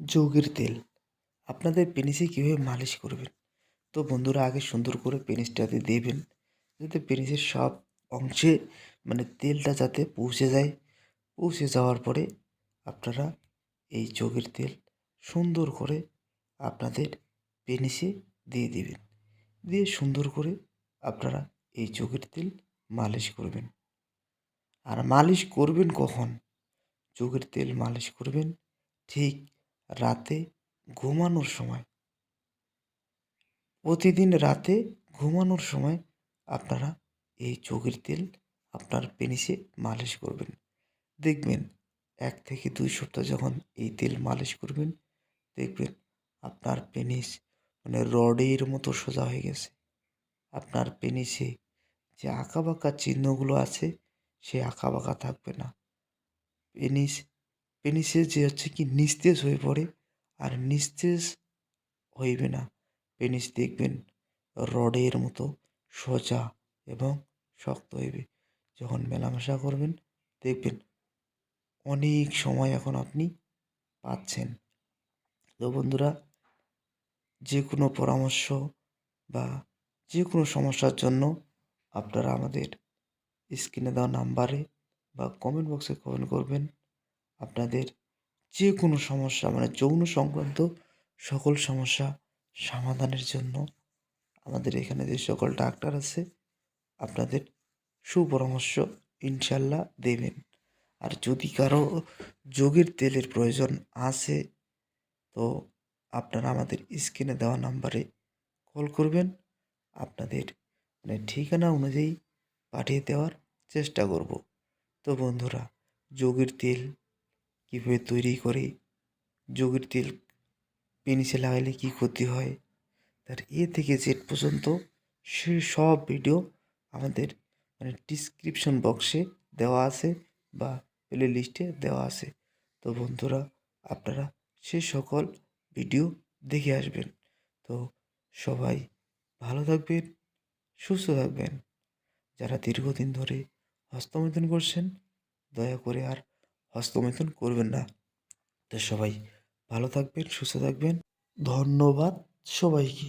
যৌগের তেল। আপনাদের পেনিসে কীভাবে মালিশ করবেন? তো বন্ধুরা, আগে সুন্দর করে পেনিসটাতে দেবেন। যাতে পেনিসের সব অংশে মানে তেলটা যাতে পৌঁছে যায়। পৌঁছে যাওয়ার পরে আপনারা এই যোগের তেল সুন্দর করে আপনাদের পেনিসে দিয়ে দেবেন। দিয়ে সুন্দর করে আপনারা এই যোগের তেল মালিশ করবেন। আর মালিশ করবেন কখন? যোগের তেল মালিশ করবেন ঠিক রাতে ঘুমানোর সময়। প্রতিদিন রাতে ঘুমানোর সময় আপনারা এই চোখের তেল আপনার পেনিসে মালিশ করবেন। দেখবেন এক থেকে দুই সপ্তাহ যখন এই তেল মালিশ করবেন, দেখবেন আপনার পেনিস মানে রডের মতো সোজা হয়ে গেছে। আপনার পেনিসে যে আঁকাবাঁকা চিহ্নগুলো আছে, সে আঁকা বাঁকা থাকবে না। পেনিস পেনিসে যে হচ্ছে কি নিস্তেজ হয়ে পড়ে, আর নিস্তেজ হইবে না। পেনিস দেখবেন রডের মতো সোজা এবং শক্ত হইবে। যখন মেলামেশা করবেন, দেখবেন অনেক সময় এখন আপনি পাচ্ছেন। তো বন্ধুরা যে কোনো পরামর্শ বা যে কোনো সমস্যার জন্য আপনারা আমাদের স্ক্রিনে দেওয়া নাম্বারে বা কমেন্ট বক্সে কমেন্ট করবেন। আপনাদের যে কোনো সমস্যা মানে যৌন সংক্রান্ত সকল সমস্যা সমাধানের জন্য আমাদের এখানে যে সকল ডাক্তার আছে, আপনাদের সুপরামর্শ ইনশাল্লাহ দেবেন। আর যদি কারও যোগের তেলের প্রয়োজন আছে, তো আপনারা আমাদের স্ক্রিনে দেওয়া নাম্বারে কল করবেন। আপনাদের মানে ঠিকানা অনুযায়ী পাঠিয়ে দেওয়ার চেষ্টা করব। তো বন্ধুরা, যোগের তেল কীভাবে তৈরি করে যোগের তেল পেনিসে লাগাইলে কী ক্ষতি হয়, তার এ থেকে জেড পর্যন্ত সে সব ভিডিও আমাদের মানে ডিসক্রিপশন বক্সে দেওয়া আছে বা প্লে লিস্টে দেওয়া আছে। তো বন্ধুরা, আপনারা সে সকল ভিডিও দেখে আসবেন। তো সবাই ভালো থাকবেন, সুস্থ থাকবেন। যারা দীর্ঘদিন ধরে হস্তমৈথুন করছেন, দয়া করে আর হস্তমৈথুন করবেন না। তো সবাই ভালো থাকবেন সুস্থ থাকবেন। ধন্যবাদ সবাইকে।